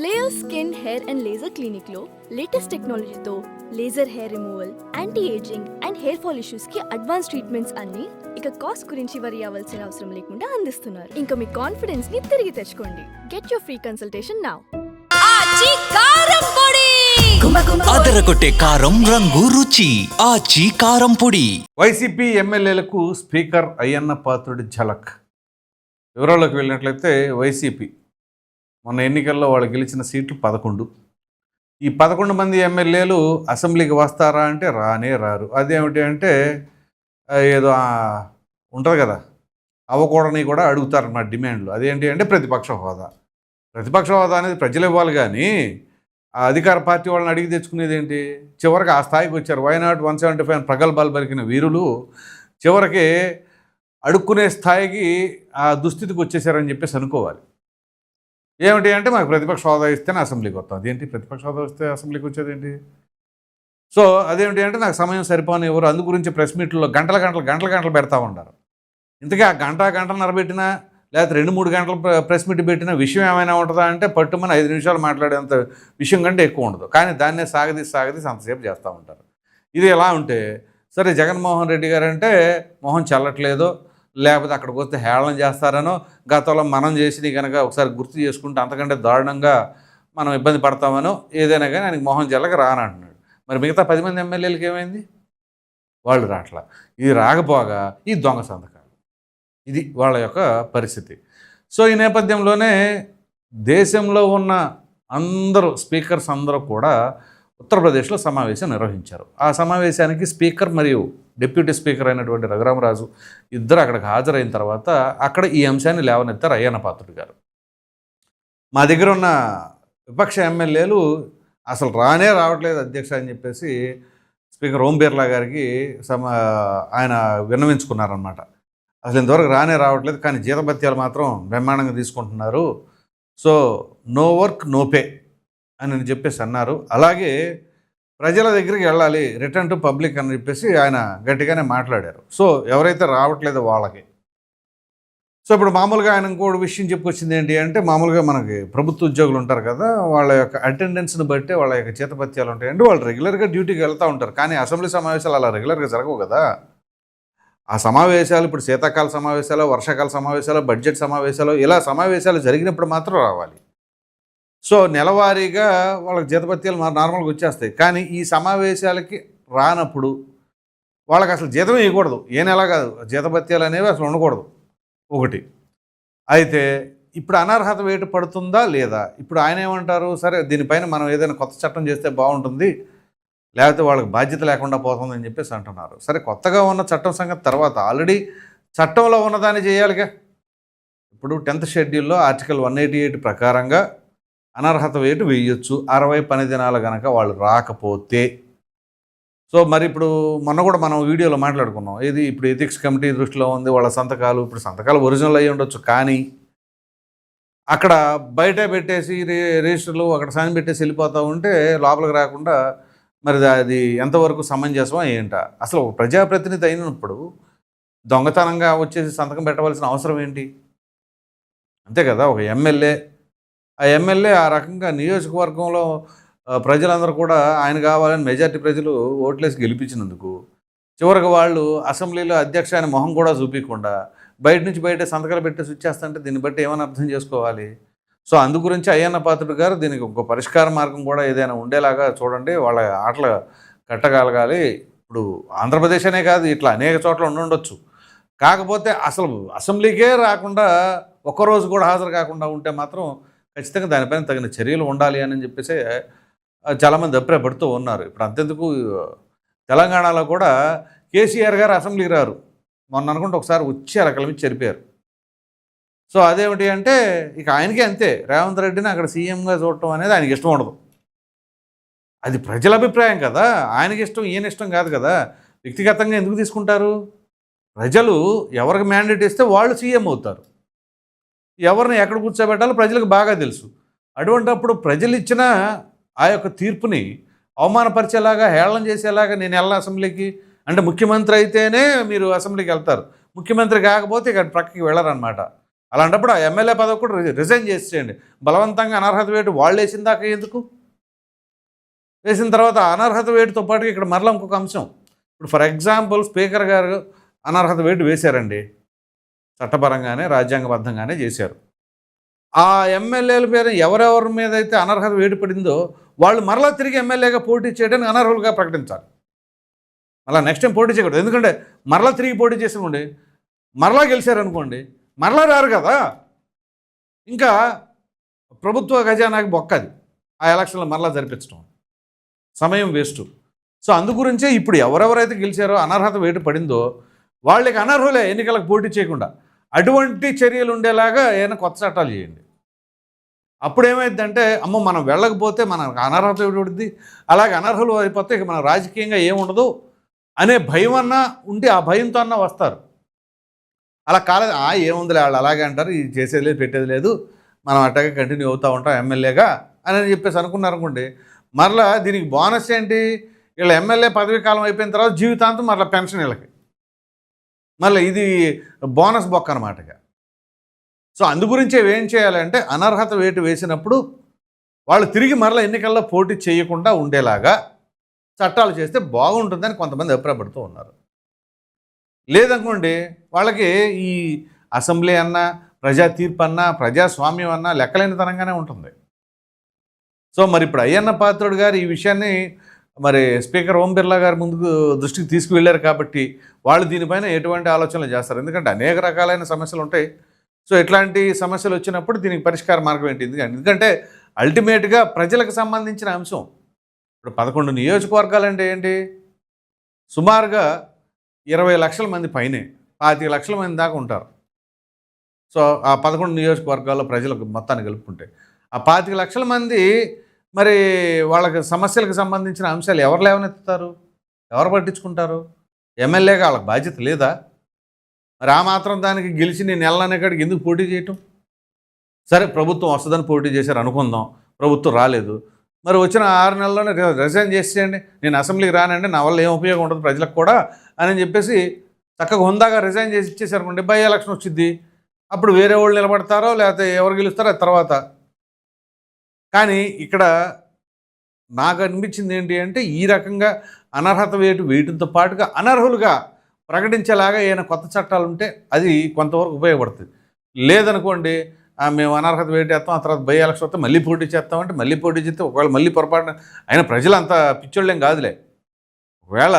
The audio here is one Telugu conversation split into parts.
Layer skin hair and laser క్లినిక్లో latest టెక్నాలజీతో laser hair removal anti ageing and hair fall ఇష్యూస్కి advance treatments అన్ని ఇక కాస్ట్ గురించి వరి అవ్వాల్సిన అవసరం లేకుండా అందిస్తున్నారు. ఇంకా మీ కాన్ఫిడెన్స్ని తిరిగి తెచ్చుకోండి. Get your free consultation now అదరగొట్టే కారం రంగు రుచి. ఆచి కారం పొడి. వైసీపీ ఎమ్మెల్యేలకు స్పీకర్ అయ్యన్న పాత్రుడి ఝలక్. వివరాల్లోకి వెళ్ళినట్లయితే వైసీపీ మొన్న ఎన్నికల్లో వాళ్ళు గెలిచిన సీట్లు పదకొండు. ఈ పదకొండు మంది ఎమ్మెల్యేలు అసెంబ్లీకి వస్తారా అంటే రానే రారు. అదేమిటి అంటే ఏదో ఉంటుంది కదా అవ్వకూడని కూడా అడుగుతారన్నమాట డిమాండ్లు. అదేంటి అంటే ప్రతిపక్ష హోదా. ప్రతిపక్ష హోదా అనేది ప్రజలు ఇవ్వాలి కానీ ఆ అధికార పార్టీ వాళ్ళని అడిగి తెచ్చుకునేది ఏంటి? చివరికి ఆ స్థాయికి వచ్చారు. వైనాట్ వన్ సెవెంటీ ఫైవ్ ప్రగల్భాలు పలికిన వీరులు చివరికి అడుక్కునే స్థాయికి ఆ దుస్థితికి వచ్చేసారని చెప్పేసి అనుకోవాలి. ఏమిటి అంటే మాకు ప్రతిపక్ష హోదా ఇస్తేనే అసెంబ్లీకి వస్తాం. అదేంటి? ప్రతిపక్ష హోదా వస్తే అసెంబ్లీకి వచ్చేది ఏంటి సో అదేమిటి అంటే నాకు సమయం సరిపోని ఎవరు? అందు గురించి ప్రెస్ మీట్లో గంటల గంటలు గంటల గంటలు పెడతా ఉంటారు ఇంతకీ ఆ గంట గంటలు నరబెట్టినా లేకపోతే రెండు మూడు గంటలు ప్రెస్ మీట్ పెట్టిన విషయం ఏమైనా ఉంటుందా అంటే పట్టుమని ఐదు నిమిషాలు మాట్లాడేంత విషయం కంటే ఎక్కువ ఉండదు. కానీ దాన్నే సాగదీసి సాగదీసి అంతసేపు చేస్తూ ఉంటారు. ఇది ఎలా ఉంటే సరే జగన్మోహన్ రెడ్డి గారు అంటే మొహం చల్లట్లేదు లేకపోతే అక్కడికి వస్తే హేళన చేస్తారనో గతంలో మనం చేసి కనుక ఒకసారి గుర్తు చేసుకుంటే అంతకంటే దారుణంగా మనం ఇబ్బంది పడతామనో ఏదైనా కానీ ఆయనకి మోహన్ చల్లక రానంటున్నాడు. మరి మిగతా పది మంది ఎమ్మెల్యేలకి ఏమైంది? వాళ్ళు రాట్లా. ఇది రాకపోగా ఈ దొంగ సంతకాలు. ఇది వాళ్ళ యొక్క పరిస్థితి. సో ఈ నేపథ్యంలోనే దేశంలో ఉన్న అందరూ స్పీకర్స్ అందరూ కూడా ఉత్తరప్రదేశ్లో సమావేశం నిర్వహించారు. ఆ సమావేశానికి స్పీకర్ మరియు డిప్యూటీ స్పీకర్ అయినటువంటి రఘురామరాజు ఇద్దరు అక్కడికి హాజరైన తర్వాత అక్కడ ఈ అంశాన్ని లేవనెత్తారు అయ్యన్న పాత్రుడు గారు. మా దగ్గర ఉన్న విపక్ష ఎమ్మెల్యేలు అసలు రానే రావట్లేదు అధ్యక్ష అని చెప్పేసి స్పీకర్ ఓం బిర్లా గారికి సమ ఆయన విన్నవించుకున్నారనమాట అసలు ఇంతవరకు రానే రావట్లేదు కానీ జీతభత్యాలు మాత్రం బ్రహ్మాండంగా తీసుకుంటున్నారు. So no work no pay. అని చెప్పేసి అన్నారు. అలాగే ప్రజల దగ్గరికి వెళ్ళాలి రిటర్న్ టు పబ్లిక్ అని చెప్పేసి ఆయన గట్టిగానే మాట్లాడారు. సో ఎవరైతే రావట్లేదో వాళ్ళకి. సో ఇప్పుడు మామూలుగా ఆయన ఇంకోటి విషయం చెప్పుకొచ్చింది ఏంటి అంటే మామూలుగా మనకి ప్రభుత్వ ఉద్యోగులు ఉంటారు కదా వాళ్ళ యొక్క అటెండెన్స్ని బట్టి వాళ్ళ యొక్క చేతపత్యాలు ఉంటాయండి. వాళ్ళు రెగ్యులర్గా డ్యూటీకి వెళ్తూ ఉంటారు. కానీ అసెంబ్లీ సమావేశాలు అలా రెగ్యులర్గా జరగవు కదా. ఆ సమావేశాలు ఇప్పుడు శీతాకాల సమావేశాలు వర్షాకాల సమావేశాలు బడ్జెట్ సమావేశాలు ఇలా సమావేశాలు జరిగినప్పుడు మాత్రం రావాలి. సో నెలవారీగా వాళ్ళకి జీతభత్యాలు నార్మల్గా వచ్చేస్తాయి. కానీ ఈ సమావేశాలకి రానప్పుడు వాళ్ళకి అసలు జీతం ఇవ్వకూడదు. ఏ నెల కాదు. జీతభత్యాలు అనేవి అసలు ఉండకూడదు. ఒకటి. అయితే ఇప్పుడు అనర్హత వేటు పడుతుందా లేదా? ఇప్పుడు ఆయన ఏమంటారు? సరే దీనిపైన మనం ఏదైనా కొత్త చట్టం చేస్తే బాగుంటుంది. లేకపోతే వాళ్ళకి బాధ్యత లేకుండా పోతుందని చెప్పేసి అంటున్నారు. సరే కొత్తగా ఉన్న చట్టం సంగతి తర్వాత. ఆల్రెడీ చట్టంలో ఉన్నదాన్ని చేయాలిగా. ఇప్పుడు టెన్త్ షెడ్యూల్లో ఆర్టికల్ వన్ ఎయిటీ ఎయిట్ ప్రకారంగా అనర్హత వేటు వేయొచ్చు. అరవై పని దినాలు కనుక వాళ్ళు రాకపోతే. సో మరి ఇప్పుడు మొన్న కూడా మనం వీడియోలో మాట్లాడుకున్నాం. ఇది ఇప్పుడు ఎథిక్స్ కమిటీ దృష్టిలో ఉంది వాళ్ళ సంతకాలు ఇప్పుడు సంతకాలు ఒరిజినల్ అయ్యి ఉండొచ్చు. కానీ అక్కడ బయట పెట్టేసి రే రిజిస్టర్లు అక్కడ సైన్ పెట్టేసి వెళ్ళిపోతూ ఉంటే లోపలికి రాకుండా మరి అది ఎంతవరకు సమంజసమా ఏంట? అసలు ఒక ప్రజాప్రతినిధి అయినప్పుడు దొంగతనంగా వచ్చేసి సంతకం పెట్టవలసిన అవసరం ఏంటి? అంతే కదా ఒక ఎమ్మెల్యే ఆ ఎమ్మెల్యే ఆ రకంగా నియోజకవర్గంలో ప్రజలందరూ కూడా ఆయన కావాలని మెజార్టీ ప్రజలు ఓట్లేసి గెలిపించినందుకు చివరికి వాళ్ళు అసెంబ్లీలో అధ్యక్ష ఆయన మొహం కూడా చూపించకుండా బయట నుంచి బయట సంతకాలు పెట్టేసి వచ్చేస్తుంటే దీన్ని బట్టి ఏమైనా అర్థం చేసుకోవాలి? సో అందు గురించి అయ్యన్న పాత్రుడు గారు దీనికి ఒక పరిష్కార మార్గం కూడా ఏదైనా ఉండేలాగా చూడండి వాళ్ళ ఆటలు కట్టగలగాలి. ఇప్పుడు ఆంధ్రప్రదేశ్ అనే కాదు ఇట్లా అనేక చోట్ల ఉండుండొచ్చు కాకపోతే అసలు అసెంబ్లీకే రాకుండా ఒక్కరోజు కూడా హాజరు కాకుండా ఉంటే మాత్రం ఖచ్చితంగా దానిపైన తగిన చర్యలు ఉండాలి అని చెప్పేసి చాలామంది అభిప్రాయపడుతూ ఉన్నారు. ఇప్పుడు అంతెందుకు తెలంగాణలో కూడా కేసీఆర్ గారు అసెంబ్లీకి రారు. మొన్న అనుకుంటే ఒకసారి వచ్చి అరకల మీద చెరిపారు సో అదేమిటి అంటే ఇక ఆయనకే అంతే. రేవంత్ రెడ్డిని అక్కడ సీఎంగా చూడటం అనేది ఆయనకి ఇష్టం ఉండదు. అది ప్రజల అభిప్రాయం కదా. ఆయనకి ఇష్టం ఈయన ఇష్టం కాదు కదా. వ్యక్తిగతంగా ఎందుకు తీసుకుంటారు? ప్రజలు ఎవరికి మ్యాండేట్ ఇస్తే వాళ్ళు సీఎం అవుతారు. ఎవరిని ఎక్కడ కూర్చోబెట్టాలో ప్రజలకు బాగా తెలుసు. అటువంటప్పుడు ప్రజలు ఇచ్చిన ఆ యొక్క తీర్పుని అవమానపరిచేలాగా హేళన చేసేలాగా నేను వెళ్ళను అసెంబ్లీకి అంటే ముఖ్యమంత్రి అయితేనే మీరు అసెంబ్లీకి వెళ్తారు. ముఖ్యమంత్రి కాకపోతే ఇక ప్రక్కకి వెళ్ళరనమాట అలాంటప్పుడు ఆ ఎమ్మెల్యే పదవి కూడా రిజైన్ చేసేయండి. బలవంతంగా అనర్హత వేటు వాళ్ళు వేసిన దాకా ఎందుకు? వేసిన తర్వాత అనర్హత వేటుతో పాటు ఇక్కడ మరలా ఇంకొక అంశం. ఇప్పుడు ఫర్ ఎగ్జాంపుల్ స్పీకర్ గారు అనర్హత వేటు వేశారండి. చట్టపరంగానే రాజ్యాంగబద్ధంగానే చేశారు. ఆ ఎమ్మెల్యేల పేరు ఎవరెవరి మీద అయితే అనర్హత వేటు పడిందో వాళ్ళు మరలా తిరిగి ఎమ్మెల్యేగా పోటీ చేయడానికి అనర్హులుగా ప్రకటించాలి. మళ్ళీ నెక్స్ట్ టైం పోటీ చేయకూడదు. ఎందుకంటే మరలా తిరిగి పోటీ చేసామండి మరలా గెలిచారనుకోండి మరలా రారు కదా. ఇంకా ప్రభుత్వ ఖజానాకి బొక్కది. ఆ ఎలక్షన్లు మరలా జరిపించడం. సమయం వేస్ట్. సో అందు గురించే ఇప్పుడు ఎవరెవరైతే గెలిచారో అనర్హత వేటు పడిందో వాళ్ళకి అనర్హులే ఎన్నికలకు పోటీ చేయకుండా. అటువంటి చర్యలు ఉండేలాగా ఏమైనా కొత్త చట్టాలు చేయండి. అప్పుడు ఏమైందంటే అమ్మ మనం వెళ్ళకపోతే మనకు అనర్హత ఉంటుంది అలాగే అనర్హులు అయిపోతే ఇక మన రాజకీయంగా ఏముండదు అనే భయం అన్నా ఉంటే ఆ భయంతో అన్నా వస్తారు. అలా కాలేదు ఆ ఏముందిలే వాళ్ళు అలాగే అంటారు ఇది చేసేది లేదు పెట్టేది లేదు మనం అట్టగా కంటిన్యూ అవుతూ ఉంటాం ఎమ్మెల్యేగా అని చెప్పేసి అనుకున్నారు అనుకోండి మరలా దీనికి బోనస్ ఏంటి? వీళ్ళ ఎమ్మెల్యే పదవీ కాలం అయిపోయిన తర్వాత జీవితాంతం మరలా పెన్షన్ వీళ్ళకి. మళ్ళీ ఇది బోనస్ బొక్క అనమాటగా సో అందు గురించే ఏం చేయాలంటే అనర్హత వేటు వేసినప్పుడు వాళ్ళు తిరిగి మరలా ఎన్నికల్లో పోటీ చేయకుండా ఉండేలాగా చట్టాలు చేస్తే బాగుంటుందని కొంతమంది అభిప్రాయపడుతూ ఉన్నారు. లేదనుకోండి వాళ్ళకి ఈ అసెంబ్లీ అన్నా ప్రజా తీర్పు అన్నా ప్రజాస్వామ్యం అన్నా లెక్కలేనితనంగానే ఉంటుంది. సో మరి ఇప్పుడు అయ్యన్న పాత్రుడు గారు ఈ విషయాన్ని మరి స్పీకర్ ఓం బిర్లా గారి ముందుకు దృష్టికి తీసుకువెళ్ళారు కాబట్టి వాళ్ళు దీనిపైన ఎటువంటి ఆలోచనలు చేస్తారు. ఎందుకంటే అనేక రకాలైన సమస్యలు ఉంటాయి. సో ఇట్లాంటి సమస్యలు వచ్చినప్పుడు దీనికి పరిష్కార మార్గం ఏంటి? ఎందుకంటే ఎందుకంటే అల్టిమేట్గా ప్రజలకు సంబంధించిన అంశం. ఇప్పుడు పదకొండు నియోజకవర్గాలు అంటే ఏంటి? సుమారుగా ఇరవై లక్షల మంది పైనే పాతిక లక్షల మంది దాకా ఉంటారు. సో ఆ పదకొండు నియోజకవర్గాల్లో ప్రజలకు మొత్తాన్ని కలుపుకుంటే ఆ పాతిక లక్షల మంది మరి వాళ్ళకి సమస్యలకు సంబంధించిన అంశాలు ఎవరు లేవనెత్తుతారు? ఎవరు పట్టించుకుంటారు? ఎమ్మెల్యేగా వాళ్ళకి బాధ్యత లేదా? మరి ఆ మాత్రం దానికి గెలిచి నేను వెళ్ళానే కాడికి ఎందుకు పోటీ చేయటం? సరే ప్రభుత్వం వస్తుందని పోటీ చేశారు అనుకుందాం. ప్రభుత్వం రాలేదు. మరి వచ్చిన ఆరు నెలల్లోనే రిజైన్ చేసేయండి. నేను అసెంబ్లీకి రానండి. నా వల్ల ఏం ఉపయోగం ఉండదు ప్రజలకు కూడా అని చెప్పేసి చక్కగా హుందాగా రిజైన్ చేసి ఇచ్చేసారనుకోండి బై ఎలక్షన్ వచ్చింది అప్పుడు వేరే వాళ్ళు నిలబడతారో లేకపోతే ఎవరు గెలుస్తారో తర్వాత. కానీ ఇక్కడ నాకు అనిపించింది ఏంటి అంటే ఈ రకంగా అనర్హత వేటు వేయడంతో పాటుగా అనర్హులుగా ప్రకటించేలాగా ఏమైనా కొత్త చట్టాలు ఉంటే అది కొంతవరకు ఉపయోగపడుతుంది. లేదనుకోండి మేము అనర్హత వేటు వేస్తాం ఆ తర్వాత బై ఎలక్షన్ వస్తే మళ్ళీ పోటీ చేస్తామంటే మళ్ళీ పోటీ చేస్తే ఒకవేళ మళ్ళీ పొరపాటున అయినా ప్రజలు అంత పిచ్చోళ్ళేం కాదులే. ఒకవేళ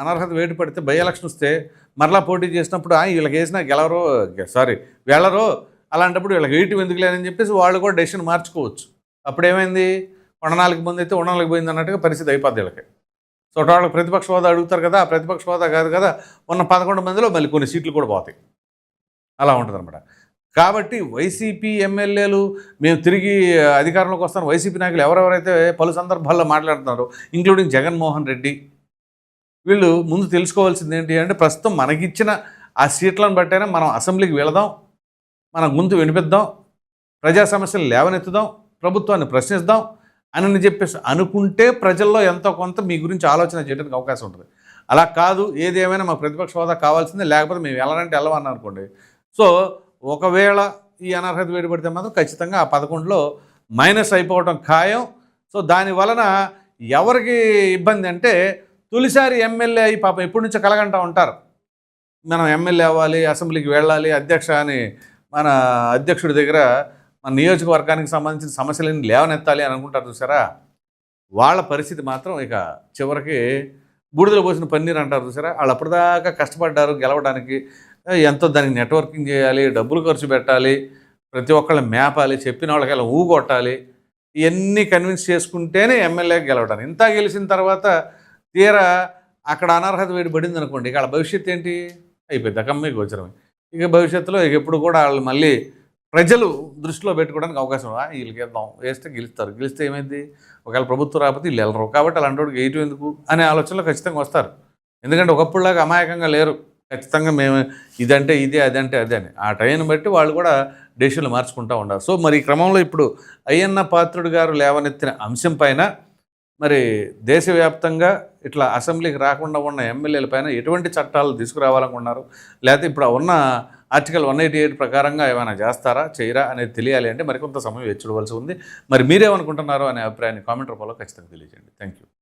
అనర్హత వేటు పడితే బై ఎలక్షన్ వస్తే మరలా పోటీ చేసినప్పుడు వీళ్ళకి వేసినా గెలవరో సారీ వెళ్ళరో అలాంటప్పుడు వీళ్ళకి వేయటం ఎందుకు లేదని చెప్పేసి వాళ్ళు కూడా డెసిషన్ మార్చుకోవచ్చు. అప్పుడేమైంది? ఉండనాలకు ముందు అయితే ఉండనాలకు పోయింది అన్నట్టుగా పరిస్థితి అయిపోద్ది వీళ్ళకి. సో వాళ్ళకి ప్రతిపక్ష హోదా అడుగుతారు కదా ఆ ప్రతిపక్ష హోదా కాదు కదా ఉన్న పదకొండు మందిలో మళ్ళీ కొన్ని సీట్లు కూడా పోతాయి. అలా ఉంటుంది కాబట్టి వైసీపీ ఎమ్మెల్యేలు మేము తిరిగి అధికారంలోకి వస్తాను వైసీపీ నాయకులు ఎవరెవరైతే పలు సందర్భాల్లో మాట్లాడుతున్నారో ఇంక్లూడింగ్ జగన్మోహన్ రెడ్డి వీళ్ళు ముందు తెలుసుకోవాల్సింది ఏంటి అంటే ప్రస్తుతం మనకిచ్చిన ఆ సీట్లను బట్టైనా మనం అసెంబ్లీకి వెళదాం మన గొంతు వినిపిద్దాం ప్రజా సమస్యలు లేవనెత్తుదాం ప్రభుత్వాన్ని ప్రశ్నిద్దాం అని చెప్పేసి అనుకుంటే ప్రజల్లో ఎంతో కొంత మీ గురించి ఆలోచన చేయడానికి అవకాశం ఉంటుంది. అలా కాదు ఏదేమైనా మా ప్రతిపక్ష హోదా కావాల్సిందే లేకపోతే మేము వెళ్ళాలంటే వెళ్ళమని అనుకోండి. సో ఒకవేళ ఈ అనర్హత వేడిపడితే మాత్రం ఖచ్చితంగా ఆ పదకొండులో మైనస్ అయిపోవడం ఖాయం. సో దాని వలన ఎవరికి ఇబ్బంది అంటే తొలిసారి ఎమ్మెల్యే అయ్యి పాపం ఎప్పటి నుంచో కలగంటా ఉంటారు. మనం ఎమ్మెల్యే అవ్వాలి అసెంబ్లీకి వెళ్ళాలి అధ్యక్ష అని మన అధ్యక్షుడి దగ్గర మన నియోజకవర్గానికి సంబంధించిన సమస్యలను లేవనెత్తాలి అని అనుకుంటారు చూసారా? వాళ్ళ పరిస్థితి మాత్రం ఇక చివరికి బూడిదలు పోసిన పన్నీర్ అంటారు చూసారా? వాళ్ళు అప్పటిదాకా కష్టపడ్డారు గెలవడానికి. ఎంతో దానికి నెట్వర్కింగ్ చేయాలి డబ్బులు ఖర్చు పెట్టాలి ప్రతి ఒక్కళ్ళని మేపాలి చెప్పిన వాళ్ళకి ఊగొట్టాలి ఇవన్నీ కన్విన్స్ చేసుకుంటేనే ఎమ్మెల్యే గెలవడానికి ఇంత గెలిచిన తర్వాత తీరా అక్కడ అనర్హత వేడి పడింది అనుకోండి ఇక వాళ్ళ భవిష్యత్ ఏంటి? అయిపోయింది అకమ్మే గోచరమే. ఇక భవిష్యత్తులో ఇక ఎప్పుడు కూడా వాళ్ళు మళ్ళీ ప్రజలు దృష్టిలో పెట్టుకోవడానికి అవకాశం ఉంది. వీళ్ళకి వేద్దాం వేస్తే గెలుస్తారు. గెలిస్తే ఏమైంది? ఒకవేళ ప్రభుత్వం రాకపోతే వీళ్ళు వెళ్ళరు. కాబట్టి అలాంటి వాడికి వేయటం ఎందుకు? అనే ఆలోచనలో ఖచ్చితంగా వస్తారు. ఎందుకంటే ఒకప్పుడులాగా అమాయకంగా లేరు. ఖచ్చితంగా మేము ఇదంటే ఇదే అదంటే అదే అని. ఆ టైం బట్టి వాళ్ళు కూడా డెసిషన్లు మార్చుకుంటూ ఉండాలి సో మరి ఈ క్రమంలో ఇప్పుడు అయ్యన్న పాత్రుడు గారు లేవనెత్తిన అంశం పైన మరి దేశవ్యాప్తంగా ఇట్లా అసెంబ్లీకి రాకుండా ఉన్న ఎమ్మెల్యేల పైన ఎటువంటి చట్టాలు తీసుకురావాలనుకున్నారు? లేకపోతే ఇప్పుడు ఉన్న ఆర్టికల్ వన్ ఎయిటీ ఎయిట్ ప్రకారంగా ఏమైనా చేస్తారా చేయరా అనేది తెలియాలి అంటే మరికొంత సమయం వేచి ఉంది. మరి మీరేమనుకుంటున్నారో అనే అభిప్రాయాన్ని కామెంట్ రూపంలో ఖచ్చితంగా తెలియజేయండి. Thank you